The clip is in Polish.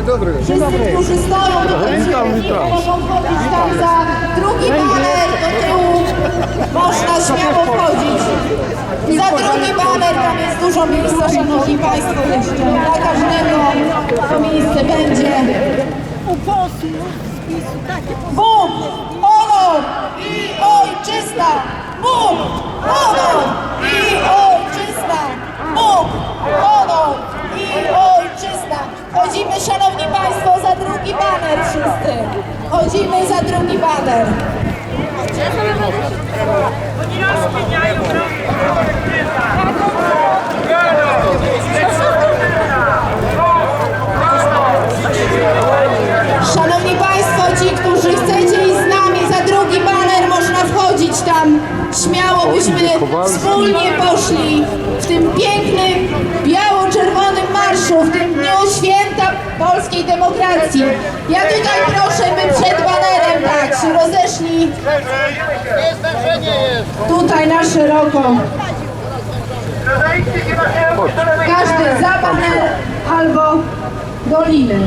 Wszyscy, którzy stoją przy witam. mogą wchodzić tam za drugi baner do tyłu. Można śmiało wchodzić. Za drugi baner tam jest dużo miejsca, szanowni państwo, jeszcze. Dla każdego to miejsce będzie. u posłów z PiSu takie Bóg, honor i ojczyzna! Bóg, honor szanowni państwo, za drugi baner wszyscy! Chodzimy za drugi baner! Szanowni Państwo, ci, którzy chcecie iść z nami za drugi baner, można wchodzić tam. Śmiało byśmy wspólnie poszli w tym pięknym, polskiej demokracji. Ja tutaj proszę, by przed banerem tak się rozeszli tutaj na szeroko. Każdy za baner albo do liny.